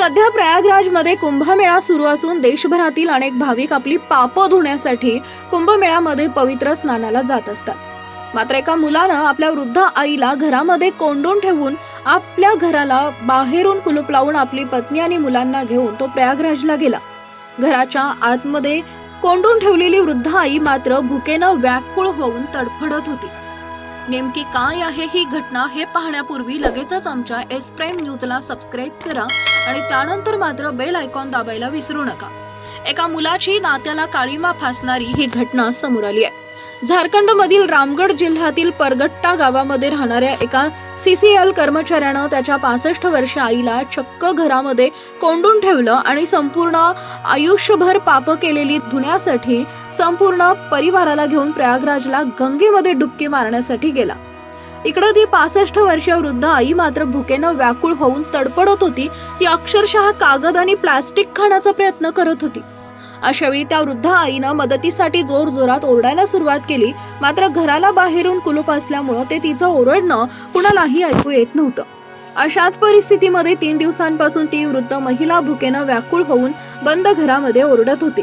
सध्या प्रयागराजमध्ये कुंभमेळा सुरू असून देशभरातील अनेक भाविक आपली पापं धुण्यासाठी कुंभमेळ्यामध्ये पवित्र स्नानाला जात असतात. मात्र एका मुलानं आपल्या वृद्ध आईला घरामध्ये कोंडून ठेवून आपल्या घराला बाहेरून कुलूप लावून आपली पत्नी आणि मुलांना घेऊन तो प्रयागराजला गेला. घराच्या आतमध्ये कोंडून ठेवलेली वृद्ध आई मात्र भुकेनं व्याकुळ होऊन तडफडत होती. नेमकी काय आहे ही घटना हे पाहण्यापूर्वी लगेचच आमच्या एस प्राईम न्यूजला सबस्क्राईब करा आणि त्यानंतर मात्र बेल आयकॉन दाबायला विसरू नका. एका मुलाची नात्याला काळीमा फासणारी ही घटना समोर आली आहे. झारखंडमधील रामगड जिल्ह्यातील परगट्टा गावामध्ये राहणाऱ्या एका सीसीएल कर्मचाऱ्यानं त्याच्या पासष्ट वर्ष आईला चक्क घरामध्ये कोंडून ठेवलं आणि संपूर्ण आयुष्यभर पाप केलेली धुण्यासाठी संपूर्ण परिवाराला घेऊन प्रयागराजला गंगेमध्ये डुबकी मारण्यासाठी गेला. इकडं ती पासष्ट वर्षीय वृद्ध आई मात्र भुकेनं व्याकुळ होऊन तडपडत होती. ती अक्षरशः कागद आणि प्लास्टिक खाण्याचा प्रयत्न करत होती. अशावेळी त्या वृद्ध आईनं मदतीसाठी जोर जोरात ओरडायला सुरुवात केली. मात्र घराला बाहेरून कुलूप असल्यामुळं ते तिचं ओरडणं कुणालाही ऐकू येत नव्हतं. अशाच परिस्थितीमध्ये तीन दिवसांपासून ती वृद्ध महिला भुकेनं व्याकुळ होऊन बंद घरामध्ये ओरडत होती.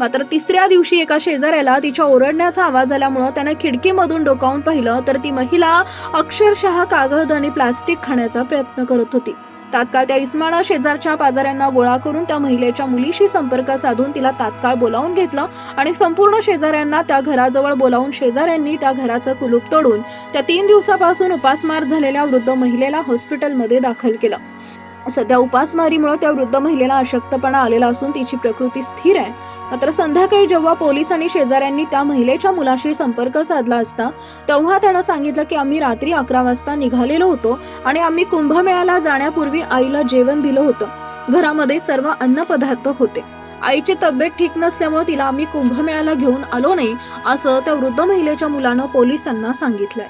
मात्र तिसऱ्या दिवशी एका शेजाऱ्याला तिच्या ओरडण्याचा आवाज आल्यामुळं त्यानं खिडकीमधून डोकावून पाहिलं तर ती महिला अक्षरशः कागद आणि प्लास्टिक खाण्याचा प्रयत्न करत होती. तात्काळ त्या इस्मानं शेजारच्या पाजाऱ्यांना गोळा करून त्या महिलेच्या मुलीशी संपर्क साधून तिला तात्काळ बोलावून घेतलं आणि संपूर्ण शेजाऱ्यांना त्या घराजवळ बोलावून शेजाऱ्यांनी त्या घराचं कुलूप तोडून त्या तीन दिवसापासून उपासमार झालेल्या वृद्ध महिलेला हॉस्पिटलमध्ये दाखल केलं. सध्या उपासमारीमुळे त्या वृद्ध महिलेला अशक्तपणा आलेला असून तिची प्रकृती स्थिर आहे. मात्र संध्याकाळी जेव्हा पोलीस आणि शेजाऱ्यांनी त्या महिलेच्या मुलाशी संपर्क साधला असता तेव्हा त्यानं सांगितलं की आम्ही रात्री अकरा वाजता निघालेलो होतो आणि आम्ही कुंभमेळ्याला जाण्यापूर्वी आईला जेवण दिलं होतं. घरामध्ये सर्व अन्नपदार्थ होते. आईची तब्येत ठीक नसल्यामुळे तिला आम्ही कुंभमेळ्याला घेऊन आलो नाही असं त्या वृद्ध महिलेच्या मुलानं पोलिसांना सांगितलंय.